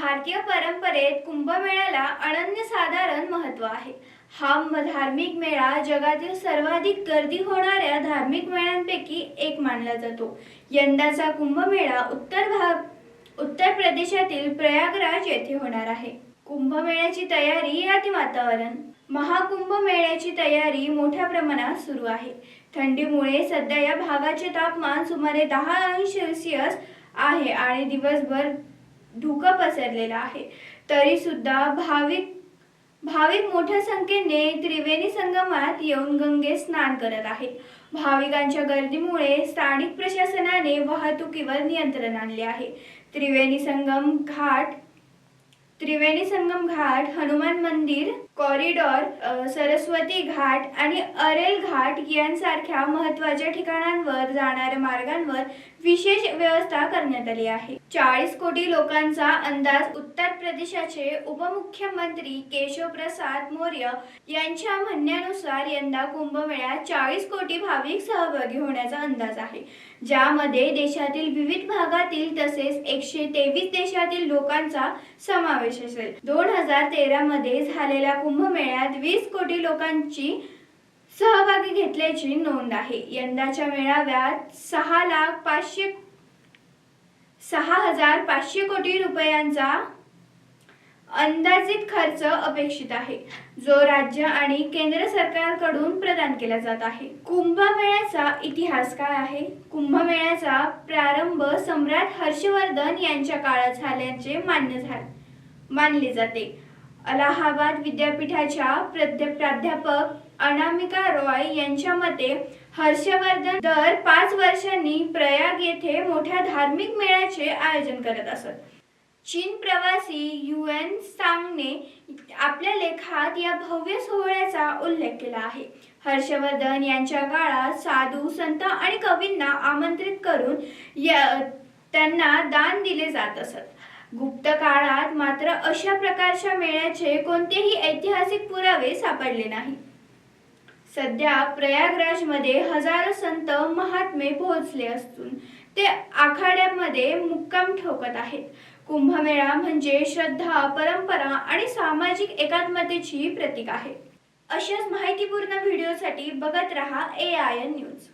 भारतीय परंपरेत कुंभमेळ्याला अनन्यसाधारण महत्त्व आहे. हा धार्मिक मेळा जगातील सर्वाधिक गर्दी होणाऱ्या धार्मिक मेळ्यांपैकी एक मानला जातो. यंदाचा कुंभमेळा उत्तर भाग उत्तर प्रदेशातील प्रयागराज येथे होणार आहे. कुंभमेळ्याची तयारी आणि वातावरण. महाकुंभ मेळ्याची तयारी मोठ्या प्रमाणात सुरू आहे. थंडीमुळे सध्या या भागाचे तापमान सुमारे दहा अंश सेल्सिअस आहे आणि दिवसभर धुकं पसरलेला आहे. तरी सुद्धा भाविक भाविक मोठ्या संख्येने त्रिवेणी संगमात येऊन गंगेत स्नान करत आहेत. भाविकांच्या गर्दीमुळे स्थानिक प्रशासनाने वाहतुकीवर नियंत्रण आणले आहे. त्रिवेणी संगम घाट त्रिवेणी संगम घाट हनुमान मंदिर कॉरिडॉर सरस्वती घाट आणि अरेल घाट यांसारख्या महत्त्वाच्या ठिकाणांवर जाणाऱ्या मार्गांवर विशेष व्यवस्था करण्यात आली आहे. चाळीस कोटी लोकांचा अंदाज उत्तर प्रदेशाचे उपमुख्यमंत्री केशव प्रसाद मौर्य यांच्या म्हणण्यानुसार यंदा कुंभमेळ्यात चाळीस कोटी भाविक सहभागी होण्याचा अंदाज आहे. ज्यामध्ये देशातील विविध भागातील तसेच एकशे तेवीस देशातील लोकांचा समावेश असेल. दोन हजार तेरा मध्ये झालेल्या कुंभमेळ्यात वीस कोटी लोकांची सहभागी घेतल्याची नोंद आहे. यंदाच्या मेळाव्यात सहा लाख पाचशे सहा हजार पाचशे कोटी रुपयांचा अंदाजित खर्च अपेक्षित आहे. जो राज्य आणि केंद्र सरकारकडून प्रदान केला जात आहे. कुंभमेळ्याचा इतिहास काय आहे? कुंभमेळ्याचा प्रारंभ सम्राट हर्षवर्धन यांच्या काळात झाल्याचे मान्य झाले मानले जाते. अलाहाबाद विद्यापीठाच्या प्राध्यापक अनामिका रॉय यांच्या मते हर्षवर्धन दर पाच वर्षांनी प्रयाग येथे मोठ्या धार्मिक मेळ्याचे आयोजन करत असत. चीन प्रवासी युएन सांगने आपल्या लेखात या भव्य सोहळ्याचा उल्लेख केला आहे. हर्षवर्धन यांच्या काळात साधू संत आणि कवींना आमंत्रित करून या- त्यांना दान दिले जात असत. गुप्त काळात मात्र अशा प्रकारच्या मेळ्याचे कोणतेही ऐतिहासिक पुरावे सापडले नाही. सध्या प्रयागराजमध्ये हजारो संत महात्मे पोहोचले असून ते आखाड्यामध्ये मुक्काम ठोकत आहेत. कुंभमेळा म्हणजे श्रद्धा परंपरा आणि सामाजिक एकात्मतेची प्रतीक आहे. अशाच माहितीपूर्ण व्हिडिओसाठी बघत रहा ए आय एन न्यूज